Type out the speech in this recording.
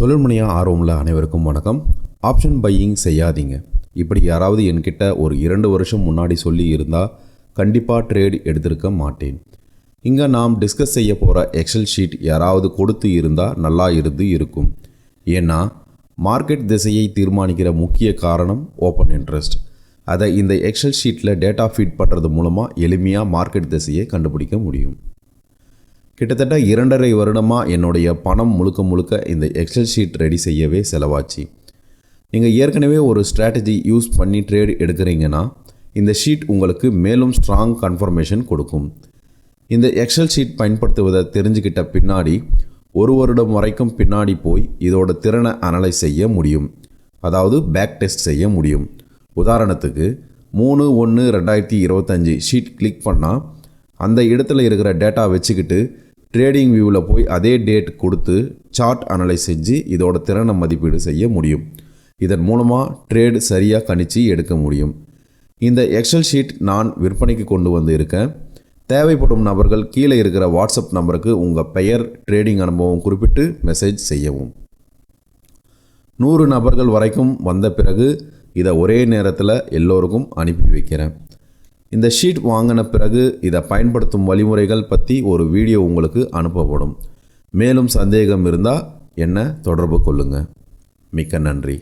தொழில்முனையாக ஆர்வமுள்ள அனைவருக்கும் வணக்கம். ஆப்ஷன் பையிங் செய்யாதீங்க. இப்படி யாராவது என்கிட்ட ஒரு இரண்டு வருஷம் முன்னாடி சொல்லி இருந்தால் கண்டிப்பாக ட்ரேட் எடுத்திருக்க மாட்டேன். இங்கே நாம் டிஸ்கஸ் செய்ய போகிற எக்ஸல் ஷீட் யாராவது கொடுத்து இருந்தால் நல்லா இருந்து இருக்கும். ஏன்னா மார்க்கெட் திசையை தீர்மானிக்கிற முக்கிய காரணம் ஓப்பன் இன்ட்ரெஸ்ட் அதை இந்த எக்ஸல் ஷீட்டில் டேட்டா ஃபீட் பண்ணுறது மூலமாக எளிமையாக மார்க்கெட் திசையை கண்டுபிடிக்க முடியும். கிட்டத்தட்ட இரண்டரை வருடமாக என்னுடைய பணம் முழுக்க முழுக்க இந்த எக்ஸல் ஷீட் ரெடி செய்யவே செலவாச்சு. நீங்கள் ஏற்கனவே ஒரு ஸ்ட்ராட்டஜி யூஸ் பண்ணி ட்ரேட் எடுக்கிறீங்கன்னா இந்த ஷீட் உங்களுக்கு மேலும் ஸ்ட்ராங் கன்ஃபர்மேஷன் கொடுக்கும். இந்த எக்ஸல் ஷீட் பயன்படுத்துவதை தெரிஞ்சுக்கிட்ட பின்னாடி ஒரு வருடம் வரைக்கும் பின்னாடி போய் இதோட திறனை அனலைஸ் செய்ய முடியும். அதாவது பேக் டெஸ்ட் செய்ய முடியும். உதாரணத்துக்கு மூணு ஒன்று ரெண்டாயிரத்தி இருபத்தஞ்சி ஷீட் கிளிக் பண்ணால் அந்த இடத்துல இருக்கிற டேட்டா வச்சுக்கிட்டு ட்ரேடிங் வியூவில் போய் அதே டேட் கொடுத்து சார்ட் அனலைஸ் செஞ்சு இதோட திறனை மதிப்பீடு செய்ய முடியும். இதன் மூலமாக ட்ரேடு சரியாக கணிச்சு எடுக்க முடியும். இந்த எக்ஸல் ஷீட் நான் விற்பனைக்கு கொண்டு வந்து இருக்கேன். தேவைப்படும் நபர்கள் கீழே இருக்கிற வாட்ஸ்அப் நம்பருக்கு உங்கள் பெயர் ட்ரேடிங் அனுபவம் குறிப்பிட்டு மெசேஜ் செய்யவும். நூறு நபர்கள் வரைக்கும் வந்த பிறகு இதை ஒரே நேரத்தில் எல்லோருக்கும் அனுப்பி வைக்கிறேன். இந்த ஷீட் வாங்கின பிறகு இதை பயன்படுத்தும் வழிமுறைகள் பற்றி ஒரு வீடியோ உங்களுக்கு அனுப்பப்படும். மேலும் சந்தேகம் இருந்தால் என்ன தொடர்பு கொள்ளுங்கள் மிக்க நன்றி.